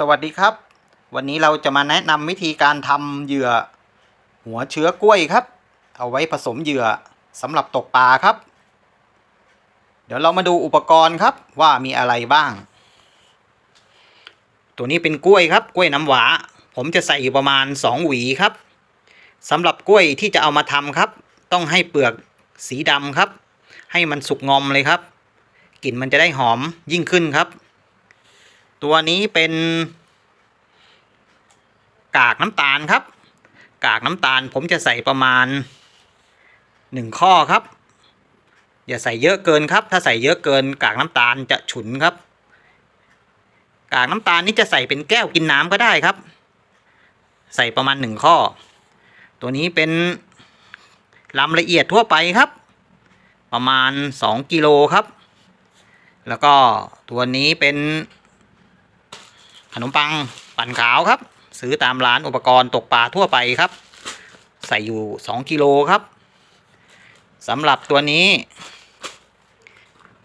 สวัสดีครับ วันนี้เราจะมาแนะนำวิธีการทำเหยื่อ หัวเชื้อกล้วยครับ เอาไว้ผสมเหยื่อสำหรับตกปลาครับ เดี๋ยวเรามาดูอุปกรณ์ครับว่ามีอะไรบ้าง ตัวนี้เป็นกล้วยครับ กล้วยน้ำหวา ผมจะใส่อยู่ประมาณ 2 หวีครับสำหรับกล้วยที่จะเอามาทำครับ ต้องให้เปลือกสีดำครับ ให้มันสุกงอมเลยครับกลิ่นมันจะได้หอมยิ่งขึ้นครับ ตัวนี้เป็นกากน้ำตาลครับ กากน้ำตาลผมจะใส่ประมาณหนึ่งข้อครับ อย่าใส่เยอะเกินครับ ถ้าใส่เยอะเกิน กากน้ำตาลจะฉุนครับ กากน้ำตาลนี่จะใส่เป็นแก้วกินน้ำก็ได้ครับ ใส่ประมาณหนึ่งข้อ ตัวนี้เป็นลำละเอียดทั่วไปครับ ประมาณ 2 กิโลครับ แล้วก็ตัวนี้เป็น ขนมปังปั่นขาวครับ ซื้อตามร้านอุปกรณ์ตกปลาทั่วไปครับ ใส่อยู่ 2 กิโลครับสำหรับตัวนี้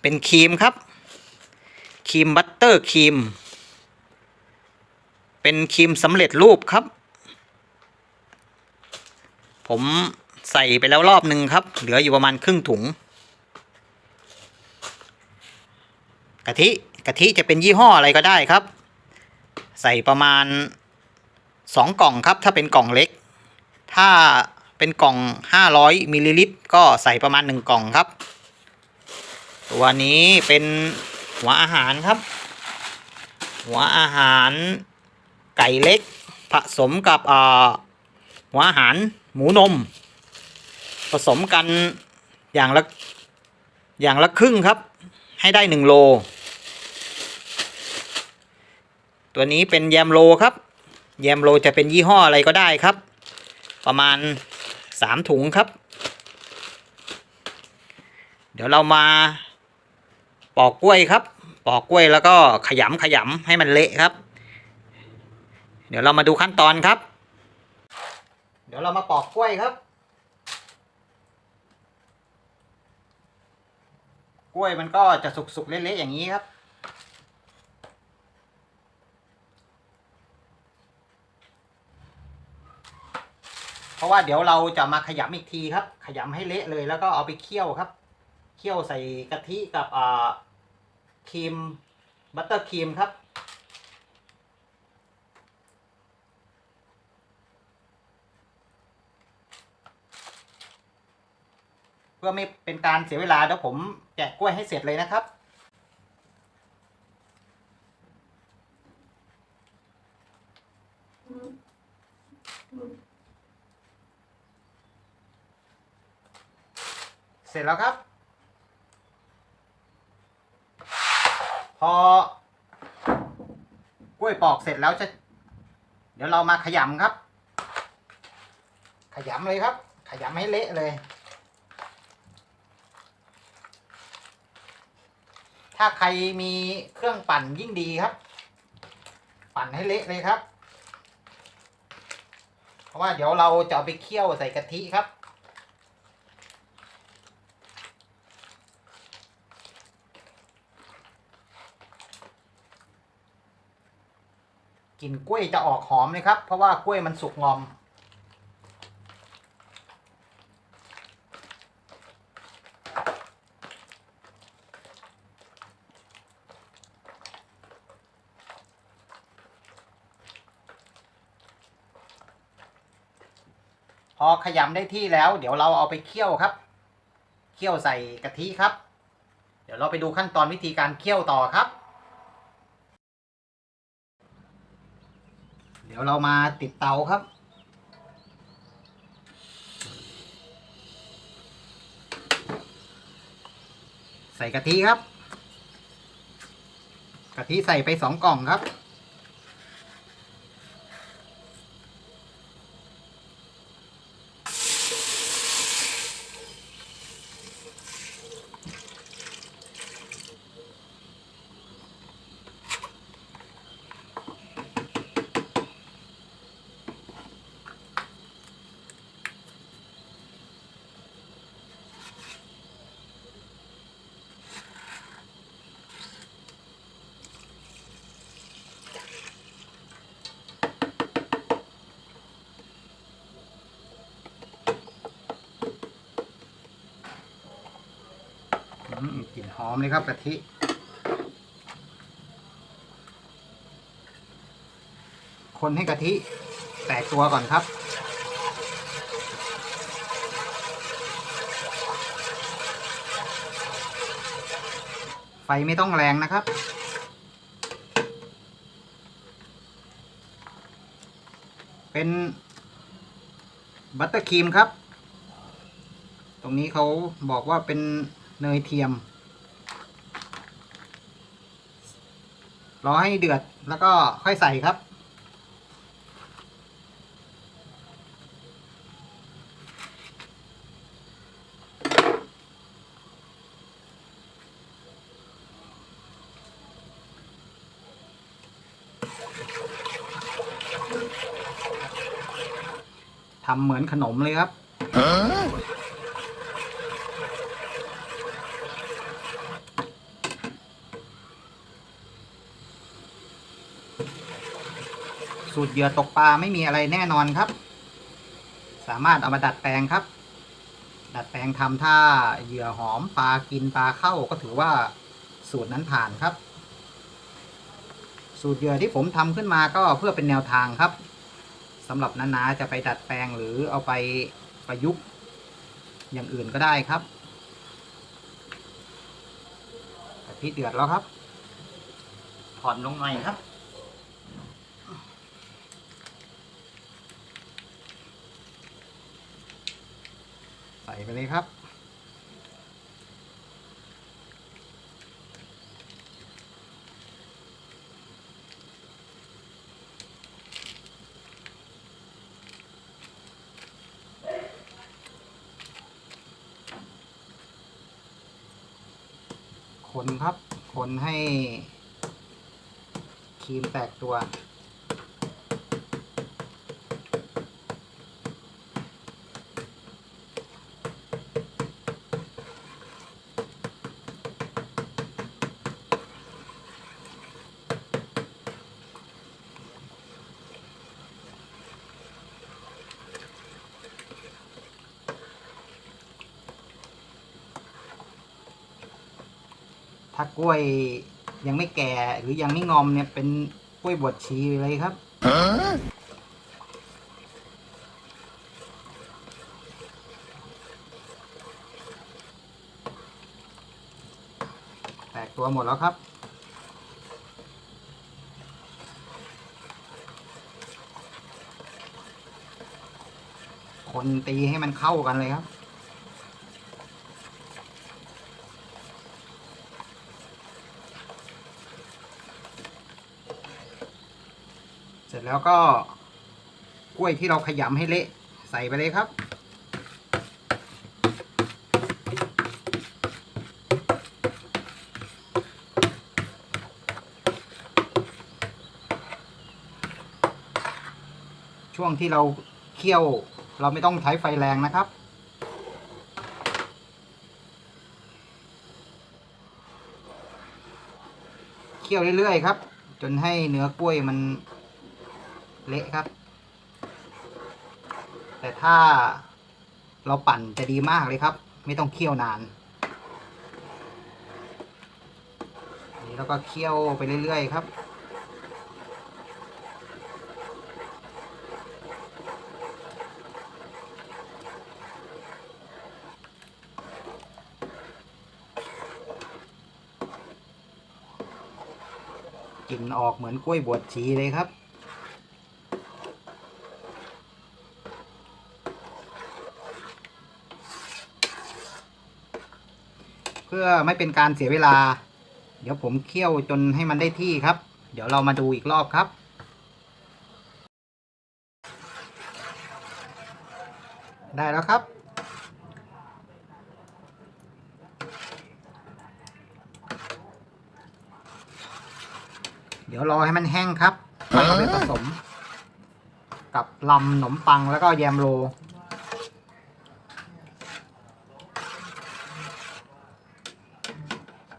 เป็นครีมครับครีมบัตเตอร์ครีม เป็นครีมสำเร็จรูปครับ ผมใส่ไปแล้วรอบหนึ่งครับ เหลืออยู่ประมาณครึ่งถุง กะทิกะทิจะเป็นยี่ห้ออะไรก็ได้ครับ ใส่ประมาณ 2 กล่องครับ ถ้าเป็นกล่องเล็ก ถ้าเป็นกล่อง 500มิลลิลิตรก็ใส่ประมาณ 1 กล่องครับ ตัวนี้เป็นหัวอาหารครับ หัวอาหารไก่เล็ก ผสมกับอ่าหัวอาหารหมูนม ผสมกันอย่างละอย่างละครึ่งครับ ให้ได้ 1 โล ตัวนี้เป็นแยมโลครับ แยมโลจะเป็นยี่ห้ออะไรก็ได้ครับ ประมาณ3ถุงครับ เดี๋ยวเรามาปอกกล้วยครับ ปอกกล้วยแล้วก็ขยำขยำให้มันเละครับ เดี๋ยวเรามาดูขั้นตอนครับ เดี๋ยวเรามาปอกกล้วยครับ กล้วยมันก็จะสุกๆเละๆอย่างนี้ครับ เพราะว่าเดี๋ยวเราจะมาขยำอีกทีครับ ขยำให้เละเลยแล้วก็เอาไปเคี่ยวครับ เคี่ยวใส่กะทิกับครีมบัตเตอร์ครีมครับเพื่อไม่เป็นการเสียเวลาเดี๋ยวผมแกะกล้วยให้เสร็จเลยนะครับ เสร็จแล้วครับ พอกล้วยปอกเสร็จแล้วจะ เดี๋ยวเรามาขยำครับ ขยำเลยครับ ขยำให้เละเลย ถ้าใครมีเครื่องปั่นยิ่งดีครับ ปั่นให้เละเลยครับ เพราะว่าเดี๋ยวเราจะเอาไปเคี่ยวใส่กะทิครับ กลิ่นกล้วยจะออกหอมเลยครับ เพราะว่ากล้วยมันสุกงอม พอขยำได้ที่แล้ว เดี๋ยวเราเอาไปเคี่ยวครับ เคี่ยวใส่กะทิครับ เดี๋ยวเราไปดูขั้นตอนวิธีการเคี่ยวต่อครับ ดี๋ยวเรามาติดเตาครับ ใส่กะทิครับ กะทิใส่ไปสองกล่องครับ ลิ่นหอมเลยครับกะทิคนให้กะทิแตกตัวก่อนครับ ไฟไม่ต้องแรงนะครับ เป็นบัตเตอร์ครีมครับ ตรงนี้เขาบอกว่าเป็นเนยเทียม รอให้เดือดแล้วก็ค่อยใส่ครับ ทำเหมือนขนมเลยครับ สูตรเหยื่อตกปลาไม่มีอะไรแน่นอนครับ สามารถเอามาดัดแปลงครับ ดัดแปลงทำถ้าเหยื่อหอมปลากินปลาเข้าก็ถือว่าสูตรนั้นผ่านครับ สูตรเหยื่อที่ผมทำขึ้นมาก็เพื่อเป็นแนวทางครับสำหรับนาๆจะไปดัดแปลงหรือเอาไปประยุกต์อย่างอื่นก็ได้ครับกะทิเดือดแล้วครับ ผ่อนลงหน่อยครับ ใส่ไปเลยครับ คนครับ คนให้ครีมแตกตัว ถ้ากล้วยยังไม่แก่หรือยังไม่งอมเนี่ยเป็นกล้วยบวชชีเลยครับแตกตัวหมดแล้วครับคนตีให้มันเข้ากันเลยครับ เสร็จ แล้วก็กล้วยที่เราขยำให้เละใส่ไปเลยครับ ช่วงที่เราเคี่ยวเราไม่ต้องใช้ไฟแรงนะครับเคี่ยวเรื่อยๆครับ จนให้เนื้อกล้วยมัน เละครับ แต่ถ้าเราปั่นจะดีมากเลยครับ ไม่ต้องเคี่ยวนานนนี้เราก็เคี่ยวไปเรื่อยๆครับกลิ่นออกเหมือนกล้วยบวชชีเลยครับ พื่อไม่เป็นการเสียเวลา เดี๋ยวผมเคี่ยวจนให้มันได้ที่ครับ เดี๋ยวเรามาดูอีกรอบครับ ได้แล้วครับ เดี๋ยวรอให้มันแห้งครับแล้วก็ไปผสม กับลำขนมปังแล้วก็แยมโร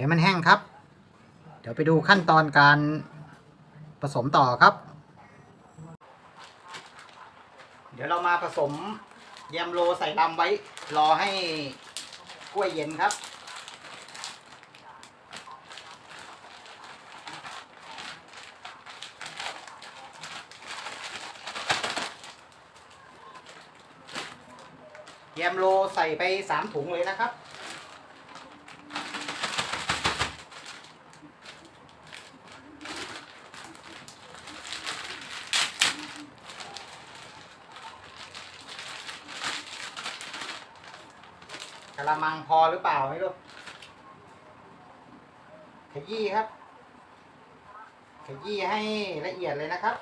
ให้มันแห้งครับ เดี๋ยวไปดูขั้นตอนการผสมต่อครับ เดี๋ยวเรามาผสมแยมโลใส่ลำไว้ รอให้กล้วยเย็นครับแยมโลใส่ไปสามถุงเลยนะครับ ละมังพอหรือเปล่าไม่รู้ขยี้ครับ ขยี้ให้ละเอียดเลยนะครับ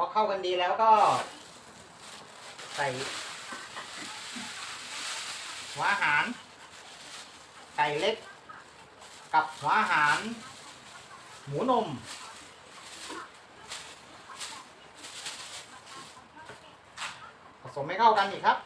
อเข้ากันดีแล้วก็ ใส่หัวอาหารไก่เล็ก กับหัวอาหาร หมูนม ผสมให้เข้ากันอีกครับ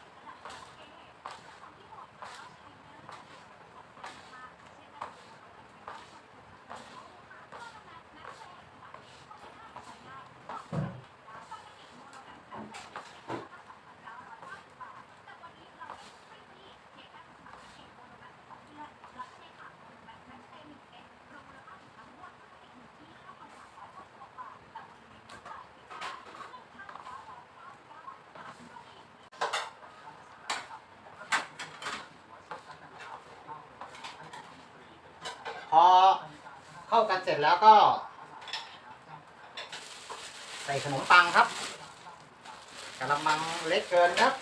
พอเข้ากันเสร็จแล้วก็ ใส่ขนมปังครับกระมังเล็กเกินครับ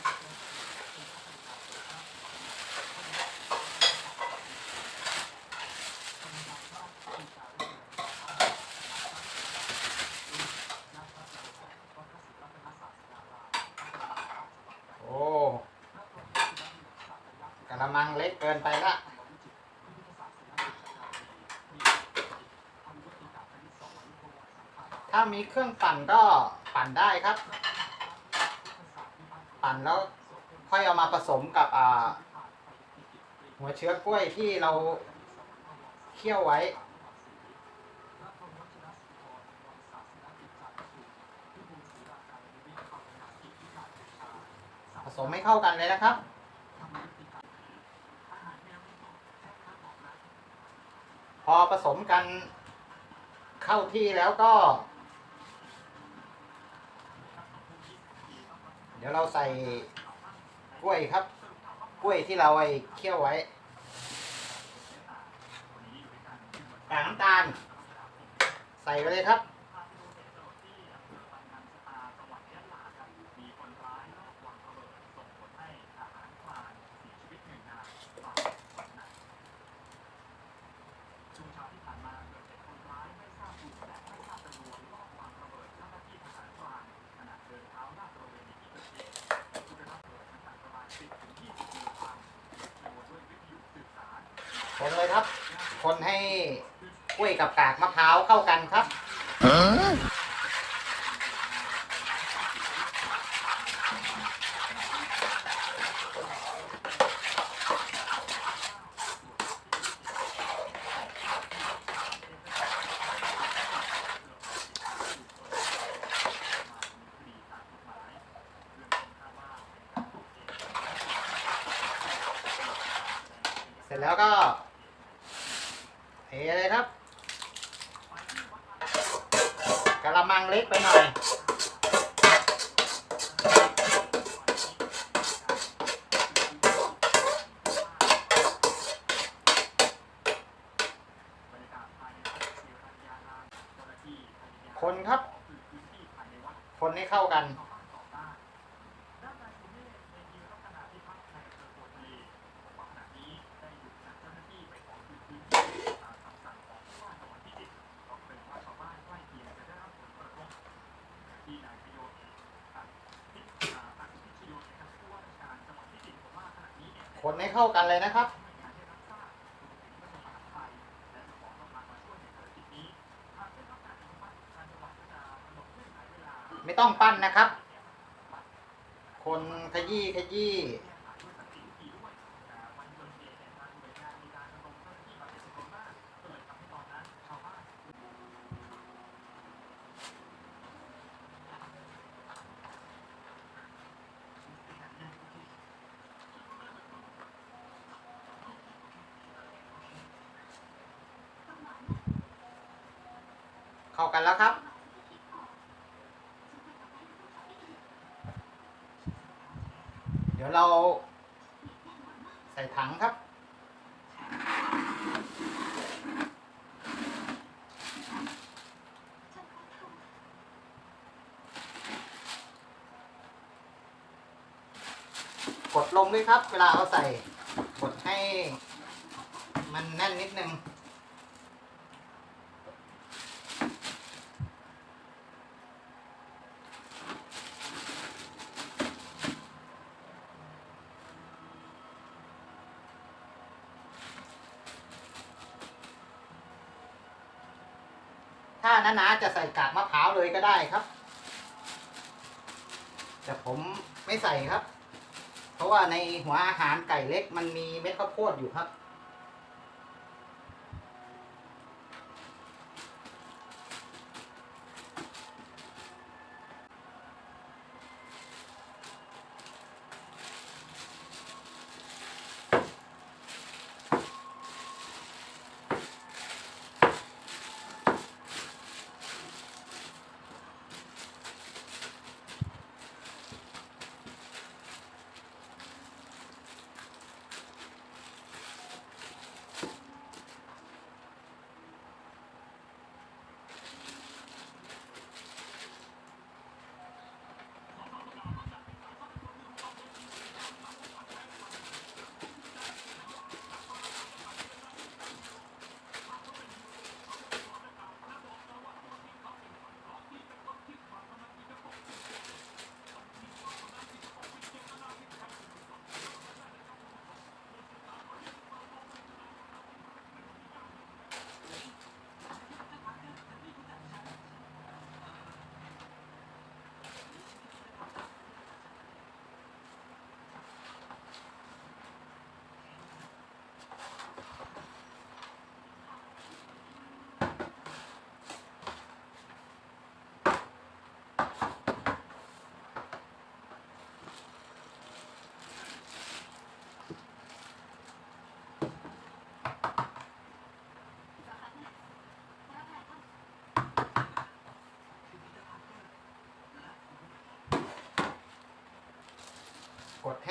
โอ้กระมังเล็กเกินไปละ ถ้า มีเครื่องปั่นก็ปั่นได้ครับ ปั่นแล้วค่อยเอามาผสมกับอ่าหัวเชื้อกล้วยที่เราเคี่ยวไว้ ผสมให้เข้ากันเลยนะครับพอผสมกันเข้าที่แล้วก็ เดี๋ ยวเราใส่กล้วยครับ กล้วยที่เราไอ้เคี่ยวไว้กากน้ำตาล ใส่ไปเลยครับ คนเลยครับ คนให้กล้วยกับกากมะพร้าวเข้ากันครับ เสร็จแล้วก็ เทเลยครับกระมังเล็กไปหน่อย คนครับ คนให้เข้ากัน คนให้เข้ากันเลยนะครับ ไม่ต้องปั้นนะครับ คนขยี้ขยี้ เข้ากันแล้วครับเดี๋ยวเราใส่ถังครับ กดลงด้วยครับ เวลาเอาใส่ กดให้มันแน่นนิดนึง ถ้านานาจะใส่กากมะพร้าวเลยก็ได้ครับ แต่ผมไม่ใส่ครับ เพราะว่าในหัวอาหารไก่เล็กมันมีเม็ดข้าวโพดอยู่ครับ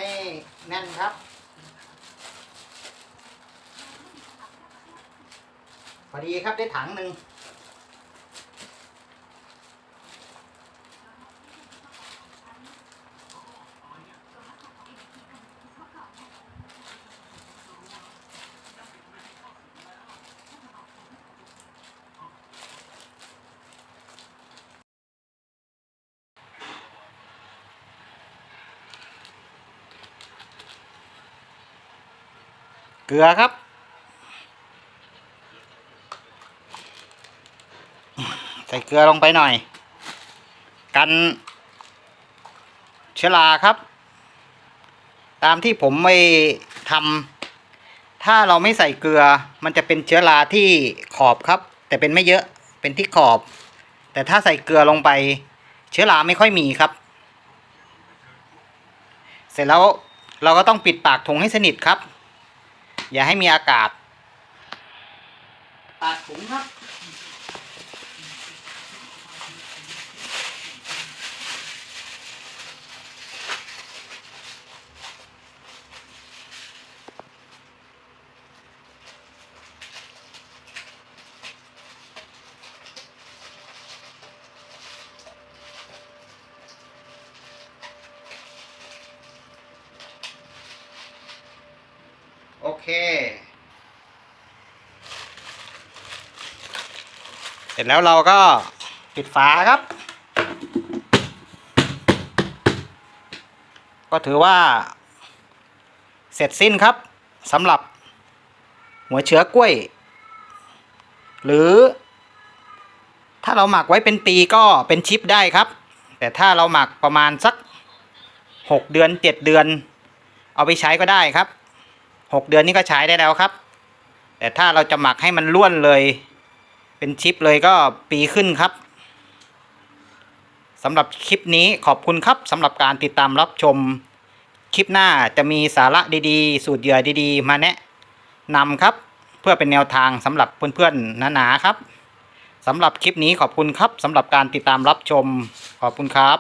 ให้แน่นครับ พอดีครับได้ถังหนึ่ง เกลือครับ ใส่เกลือลงไปหน่อย กันเชื้อราครับ ตามที่ผมไม่ทำถ้าเราไม่ใส่เกลือ มันจะเป็นเชื้อราที่ขอบครับ แต่เป็นไม่เยอะเป็นที่ขอบ แต่ถ้าใส่เกลือลงไป เชื้อราไม่ค่อยมีครับ เสร็จแล้วเราก็ต้องปิดปากถุงให้สนิทครับ อย่าให้มีอากาศ ตัดถุงครับ เค เสร็จแล้วเราก็ปิดฝาครับ ก็ถือว่า เสร็จสิ้นครับสำหรับหัวเชื้อกล้วย หรือ ถ้าเราหมักไว้เป็นปีก็เป็นชิปได้ครับ แต่ถ้าเราหมักประมาณสักหกเดือนเจ็ดเดือน เอาไปใช้ก็ได้ครับ หกเดือนนี้ก็ใช้ได้แล้วครับ แต่ถ้าเราจะหมักให้มันล้วนเลย เป็นชิปเลยก็ปีขึ้นครับสำหรับคลิปนี้ขอบคุณครับสำหรับการติดตามรับชม คลิปหน้าจะมีสาระดีๆ สูตรเหยื่อดีๆ มาแนะนำครับ เพื่อเป็นแนวทางสำหรับเพื่อนๆหนาๆครับสสำหรับคลิปนี้ขอบคุณครับสำหรับการติดตามรับชม ขอบคุณครับ